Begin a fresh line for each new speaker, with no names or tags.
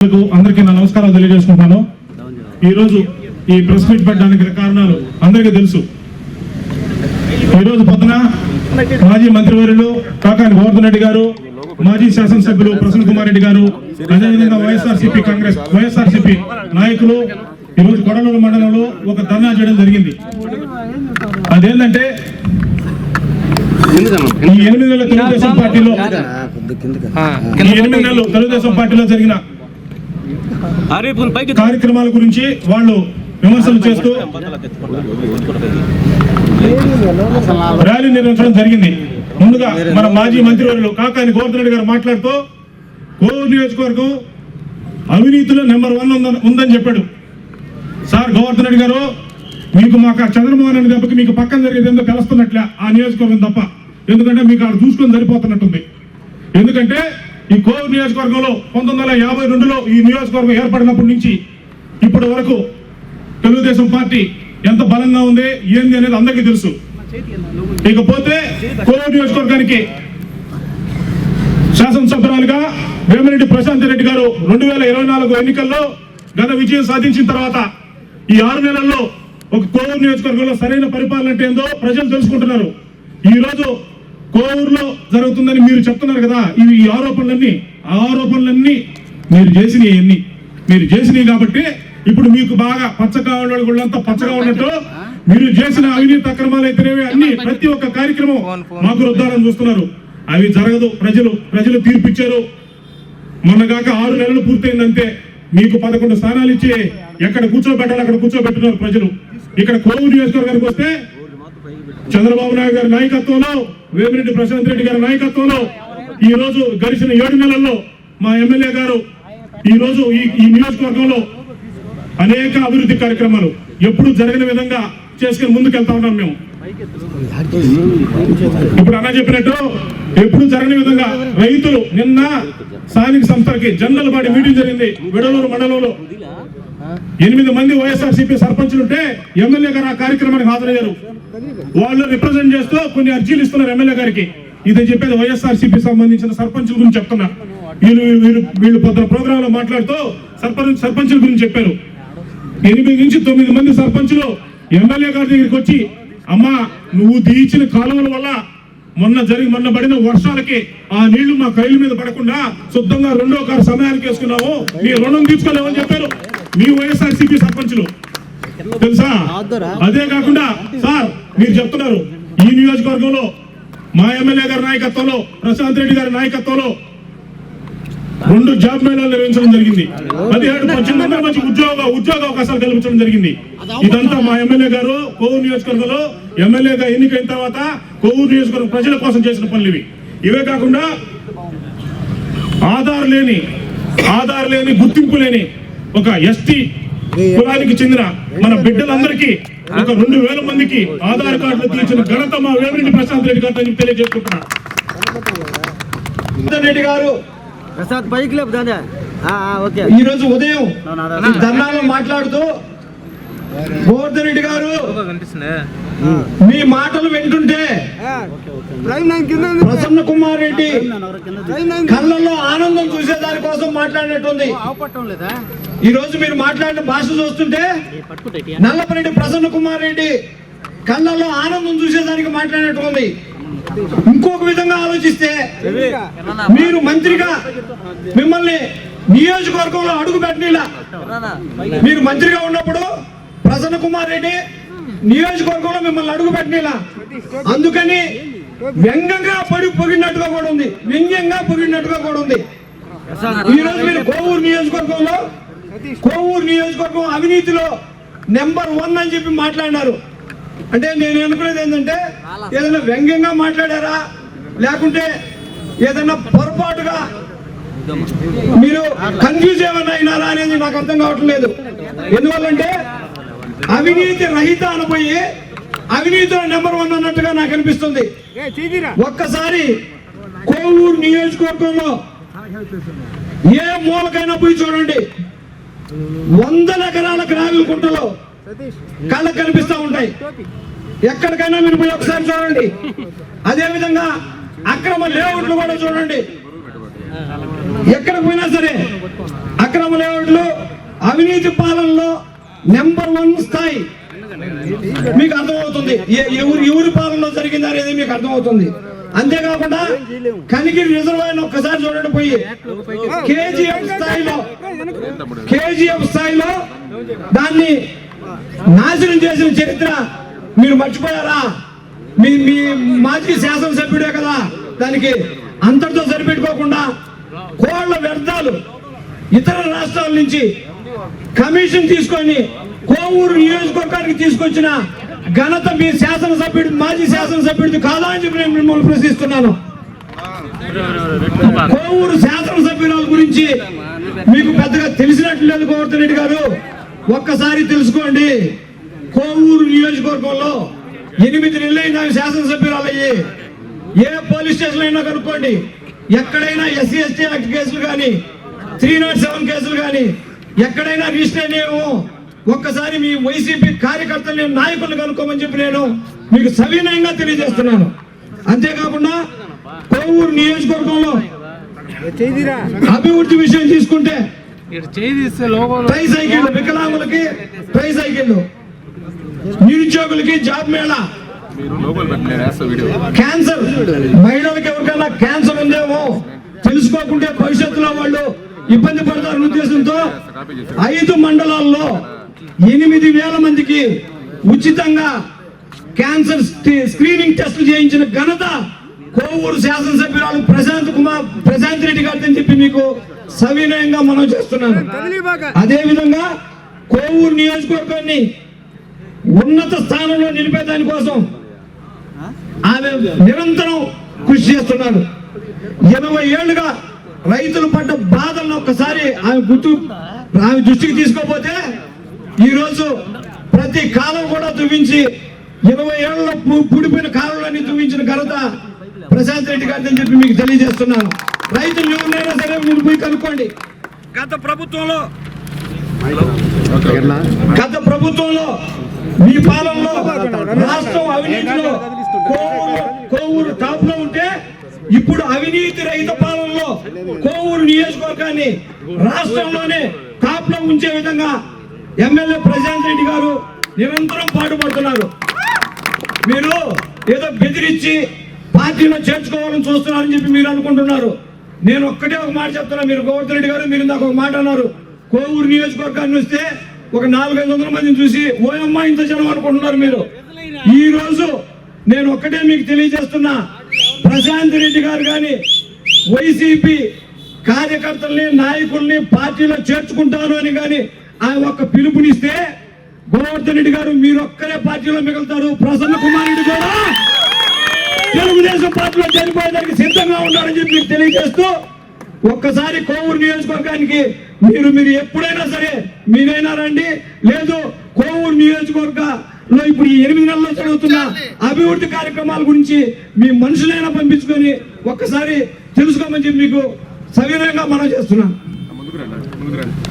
అందరికీ నా నమస్కారాలు తెలియజేసుకుంటాను ఈ రోజు ఈ ప్రెస్ మీట్ పెట్టడానికి కారణాలు అందరికీ తెలుసు. ఈ రోజు పొద్దున మాజీ మంత్రివర్యులు కాకాని గోవర్ధన్ రెడ్డి గారు మాజీ శాసనసభ్యులు ప్రసన్న కుమార్ రెడ్డి గారు అదేవిధంగా వైఎస్ఆర్సీపీ కాంగ్రెస్ వైఎస్ఆర్సీపీ నాయకులు ఈ రోజు కొడలూరు మండలంలో ఒక ధర్నా చేయడం జరిగింది. అదేంటంటే ఈ ఎనిమిది నెలల తెలుగుదేశం పార్టీలో ఈ ఎనిమిది నెలలు తెలుగుదేశం పార్టీలో జరిగిన కార్యక్రమాల గురించి వాళ్ళు విమర్శలు చేస్తూ ర్యాలీ నిర్వహించడం జరిగింది. ముందుగా మన మాజీ మంత్రివర్యులు కాకాని గోవర్ధన్ రెడ్డి గారు మాట్లాడుతూ కోవూరు నియోజకవర్గం అవినీతిలో నెంబర్ వన్ ఉందని ఉందని చెప్పాడు. సార్ గోవర్ధన్ రెడ్డి గారు మీకు మాకు ఆ చంద్రమోహన్ రెడ్డి దెబ్బకి మీకు పక్కన జరిగేది ఎందుకు తెలుస్తున్నట్లే ఆ నియోజకవర్గం తప్ప. ఎందుకంటే మీకు ఆడ చూసుకొని సరిపోతున్నట్టుంది. ఎందుకంటే ఈ కోవూరు నియోజకవర్గంలో పంతొమ్మిది వందల యాభై రెండులో ఈ నియోజకవర్గం ఏర్పడినప్పటి నుంచి ఇప్పటి వరకు తెలుగుదేశం పార్టీ ఎంత బలంగా ఉంది ఏంది అనేది అందరికీ తెలుసు. ఇకపోతే కోవూరు నియోజకవర్గానికి శాసనసభ్యురాలుగా వేమిరెడ్డి ప్రశాంత్ రెడ్డి గారు రెండు వేల ఇరవై నాలుగు ఎన్నికల్లో ఘన విజయం సాధించిన తర్వాత ఈ ఆరు నెలల్లో ఒక కోవూరు నియోజకవర్గంలో సరైన పరిపాలన అంటే ఏందో ప్రజలు తెలుసుకుంటున్నారు. ఈ రోజు కోవూరులో జరుగుతుందని మీరు చెప్తున్నారు కదా ఇవి ఈ ఆరోపణలన్నీ ఆరోపణలన్నీ మీరు చేసినవి మీరు చేసినవి కాబట్టి ఇప్పుడు మీకు బాగా పచ్చగా ఉన్న వాళ్ళంతా పచ్చగా ఉన్నట్టు మీరు చేసిన అవినీతి అక్రమాలు అయితేనేవి అన్ని ప్రతి ఒక్క కార్యక్రమం మాకు రుద్దాలని చూస్తున్నారు. అవి జరగదు ప్రజలు ప్రజలు తీర్పిచ్చారు మొన్నగాక ఆరు నెలలు పూర్తయిందంతే. మీకు పదకొండు స్థానాలు ఇచ్చి ఎక్కడ కూర్చోబెట్టాలి అక్కడ కూర్చోబెట్టున్నారు ప్రజలు. ఇక్కడ కోవూరు నియోజకవర్గానికి వస్తే చంద్రబాబు నాయుడు గారి నాయకత్వంలో వేమిరెడ్డి ప్రశాంత్ రెడ్డి గారి నాయకత్వంలో ఈ రోజు గడిచిన ఏడు నెలల్లో మా ఎమ్మెల్యే గారు ఈ రోజు ఈ ఈ నియోజకవర్గంలో అనేక అభివృద్ధి కార్యక్రమాలు ఎప్పుడు జరిగిన విధంగా చేసుకుని ముందుకు వెళ్తా ఉన్నాం మేము. ఇప్పుడు అన్న చెప్పినట్టు ఎప్పుడు జరగని విధంగా రైతులు నిన్న స్థానిక సంస్థలకి జనరల్ బాడీ మీటింగ్ జరిగింది. విడలూరు మండలంలో. ఎనిమిది మంది వైఎస్ఆర్ సిపి సర్పంచులు ఉంటే ఎమ్మెల్యే గారు ఆ కార్యక్రమానికి హాజరయ్యారు. వాళ్ళు రిప్రజెంట్ చేస్తూ కొన్ని అర్జీలు ఇస్తున్నారు ఎమ్మెల్యే గారికి. ఇది చెప్పేది వైఎస్ఆర్ సిపి సంబంధించిన సర్పంచుల గురించి చెప్తున్నా. వీళ్ళు వీళ్ళు వీళ్ళు పొద్దున ప్రోగ్రామ్లో మాట్లాడుతూ సర్పంచ్ సర్పంచుల గురించి చెప్పారు. ఎనిమిది నుంచి తొమ్మిది మంది సర్పంచులు ఎమ్మెల్యే గారి దగ్గరికి వచ్చి అమ్మా నువ్వు దీచిన కాలువల వల్ల మొన్న జరిగి మొన్న పడిన వర్షాలకి ఆ నీళ్ళు మా కైలు మీద పడకుండా శుద్ధంగా రెండో కారు సమయానికి వేసుకున్నావు. నీ రుణం తీసుకోలేమని చెప్పారు. మీ వైఎస్ఆర్ సిపి సర్పంచులు. తెలుసా? అదే కాకుండా సార్ మీరు చెప్తున్నారు ఈ నియోజకవర్గంలో మా ఎమ్మెల్యే గారి నాయకత్వంలో ప్రశాంత్ రెడ్డి గారి నాయకత్వంలో రెండు జాబ్ మేళాలు నిర్వహించడం జరిగింది. పదిహేడు పద్దెనిమిది మంచి ఉద్యోగ ఉద్యోగ అవకాశాలు కల్పించడం జరిగింది. ఇదంతా మా ఎమ్మెల్యే గారు కోవూరు నియోజకవర్గంలో ఎమ్మెల్యేగా ఎన్నికైన తర్వాత కోవూరు నియోజకవర్గం ప్రజల కోసం చేసిన పనులు ఇవి. ఇవే కాకుండా ఆధార్ లేని ఆధార్ లేని గుర్తింపు లేని ఒక ఎస్టీ కులానికి చెందిన మన బిడ్డలందరికీ ఒక రెండు వేల మందికి ఆధార్ కార్డులు తీర్చిన ఘనత మా వేమిరెడ్డి ప్రశాంత్ రెడ్డి గారితో నేను తెలియజేసుకుంటున్నా
రెడ్డి గారు.
ప్రసాద్ బైక్
ఈ రోజు ఉదయం ధర్నాలో మాట్లాడుతూ గోవర్ధన్ రెడ్డి గారు మీ మాటలు వింటుంటే ప్రసన్న కుమార్ రెడ్డి కళ్ళల్లో ఆనందం చూసే దాని కోసం మాట్లాడినట్టుంది
లేదా?
ఈ రోజు మీరు మాట్లాడిన భాష చూస్తుంటే నల్లపరెడ్డి ప్రసన్న కుమార్ రెడ్డి కళ్ళల్లో ఆనందం చూసేదానికి మాట్లాడినట్టుంది ఇంకొక విధంగా ఆలోచిస్తే మీరు మంత్రిగా మిమ్మల్ని నియోజకవర్గంలో అడుగు పెట్టిలా మీరు మంత్రిగా ఉన్నప్పుడు ప్రసన్న కుమార్ రెడ్డి నియోజకవర్గంలో మిమ్మల్ని అడుగు పెట్టిలా అందుకని వ్యంగ్యంగా పడి పొగిడినట్టుగా కూడా ఉంది. వ్యంగ్యంగా పొగిడినట్టుగా కూడా ఉంది. ఈ రోజు మీరు కోవూరు నియోజకవర్గంలో కోవూరు నియోజకవర్గం అవినీతిలో నెంబర్ వన్ అని చెప్పి మాట్లాడినారు. అంటే నేను అనుకునేది ఏంటంటే ఏదైనా వ్యంగ్యంగా మాట్లాడారా? లేకుంటే ఏదైనా పొరపాటుగా మీరు కన్ఫ్యూజ్ ఏమైనా అయినారా అనేది నాకు అర్థం కావట్లేదు ఎందువల్లంటే అవినీతి రహిత అనిపోయి అవినీతిలో నెంబర్ వన్ అన్నట్టుగా నాకు అనిపిస్తుంది. ఒక్కసారి కోవూరు నియోజకవర్గంలో ఏ మూలకైనా పోయి చూడండి. వందల ఎకరాల గ్రావెల్ కుంటలో కళ్ళకు కనిపిస్తా ఉంటాయి. ఎక్కడికైనా మీరు పోయి ఒకసారి చూడండి. అదే విధంగా అక్రమ లేఅవుట్లు కూడా చూడండి. ఎక్కడ పోయినా సరే అక్రమ లేఅవుట్లు అవినీతి పాలనలో నెంబర్ వన్ స్థాయి. మీకు అర్థమవుతుంది. ఎవరు ఎవరి పాలనలో జరిగింది అనేది మీకు అర్థమవుతుంది. అంతేకాకుండా కనిగిరి రిజర్వాయర్ ఒక్కసారి చూడండి పోయి. కేజీఎఫ్ స్థాయిలో కేజీఎఫ్ స్థాయిలో దాన్ని నాశనం చేసిన చరిత్ర మీరు మర్చిపోయారా? మీ మీ మాజీ శాసనసభ్యుడే కదా దానికి అంతటితో సరిపెట్టుకోకుండా కోళ్ళ వ్యర్థాలు ఇతర రాష్ట్రాల నుంచి కమిషన్ తీసుకొని కోవూరు నియోజకవర్గానికి తీసుకొచ్చిన ఘనత మీ శాసనసభ్యుడు మాజీ శాసనసభ్యుడిది కాదా అని చెప్పి నేను మిమ్మల్ని ప్రశ్నిస్తున్నాను. కోవూరు శాసనసభ్యురాల గురించి మీకు పెద్దగా తెలిసినట్లు లేదు గోవర్ధన్ రెడ్డి గారు. ఒక్కసారి తెలుసుకోండి కోవూరు నియోజకవర్గంలో ఎనిమిది నెలలైన ఆమె శాసనసభ్యురాలయ్యి ఏ పోలీస్ స్టేషన్ అయినా కనుక్కోండి. ఎక్కడైనా ఎస్సీ ఎస్టీ యాక్ట్ కేసులు కానీ త్రీ నాట్ సెవెన్ కేసులు కానీ ఎక్కడైనా రిజిస్టర్ అయినాయేమో ఒక్కసారి మీ వైసీపీ కార్యకర్తలు నాయకులు కనుక్కోమని చెప్పి నేను మీకు సవినయంగా తెలియజేస్తున్నాను. అంతేకాకుండా కోవూరు నియోజకవర్గంలో అభివృద్ధి విషయం తీసుకుంటే ట్రై సైకిల్ వికలాంగులకి ట్రై సైకిల్ నిరుద్యోగులకి జాబ్ మేళా. క్యాన్సర్. మహిళలకు ఎవరికైనా క్యాన్సర్ ఉందేమో తెలుసుకోకుంటే భవిష్యత్తులో వాళ్ళు ఇబ్బంది పడతారు ఉద్దేశంతో ఐదు మండలాల్లో ఎనిమిది వేల మందికి ఉచితంగా క్యాన్సర్ స్క్రీనింగ్ టెస్టులు చేయించిన ఘనత కోవూరు శాసనసభ్యురాలు ప్రశాంత్ కుమార్ ప్రశాంత్ రెడ్డి గారిని చెప్పి మీకు సవినయంగా మనం చేస్తున్నాను. అదే విధంగా కోవూరు నియోజకవర్గాన్ని ఉన్నత స్థానంలో నిలిపే దానికోసం ఆమె నిరంతరం కృషి చేస్తున్నారు ఎనభై ఏళ్ళుగా రైతులు పడ్డ బాధలను ఒక్కసారి ఆమె గుర్తు ఆమె దృష్టికి తీసుకోపోతే ఈరోజు ప్రతి కాలం కూడా దువ్వించి ఇరవై ఏళ్ళలో పుడిపోయిన కాలంలోని దువ్వించిన ఘనత ప్రశాంత్ రెడ్డి గారిని చెప్పి మీకు తెలియజేస్తున్నాను. రైతులు ఎవరినైనా సరే మీరు పోయి కనుక్కోండి. గత ప్రభుత్వంలో గత ప్రభుత్వంలో మీ పాలనలో రాష్ట్రం అవినీతిలో కోవూరు కోవూరు టాప్లో ఉంటే ఇప్పుడు అవినీతి రహిత పాలనలో కోవూరు నియోజకవర్గాన్ని రాష్ట్రంలోనే టాప్లో ఉంచే విధంగా ఎమ్మెల్యే ప్రశాంత్ రెడ్డి గారు నిరంతరం పాటుపడుతున్నారు. మీరు ఏదో బెదిరించి పార్టీలో చేర్చుకోవాలని చూస్తున్నారని చెప్పి మీరు అనుకుంటున్నారు. నేను ఒక్కటే ఒక మాట చెప్తున్నా మీరు గోవర్ధన్ రెడ్డి గారు మీరు నాకు ఒక మాట అన్నారు. కోవూరు నియోజకవర్గాన్ని వస్తే ఒక నాలుగైదు వందల మందిని చూసి ఓయమ్మ ఇంత జనం అనుకుంటున్నారు మీరు. ఈ రోజు నేను ఒక్కటే మీకు తెలియజేస్తున్నా ప్రశాంత్ రెడ్డి గారు కానీ వైసీపీ కార్యకర్తల్ని నాయకుల్ని పార్టీలో చేర్చుకుంటారు అని కానీ ఆ ఒక్క పిలుపునిస్తే గోవర్ధన్ రెడ్డి గారు మీరు ఒక్కరే పార్టీలో మిగులుతారు. ప్రసన్న కుమార్ రెడ్డి కూడా తెలుగుదేశం పార్టీలో చనిపోయేదానికి సిద్ధంగా ఉన్నారని చెప్పి మీకు తెలియజేస్తూ ఒక్కసారి కోవూరు నియోజకవర్గానికి మీరు మీరు ఎప్పుడైనా సరే మీరైనా రండి. లేదు కోవూరు నియోజకవర్గంలో ఇప్పుడు ఈ ఎనిమిది నెలల్లో జరుగుతున్న అభివృద్ధి కార్యక్రమాల గురించి మీ మనుషులైనా పంపించుకొని ఒక్కసారి తెలుసుకోమని చెప్పి మీకు సవినయంగా మనం చేస్తున్నాం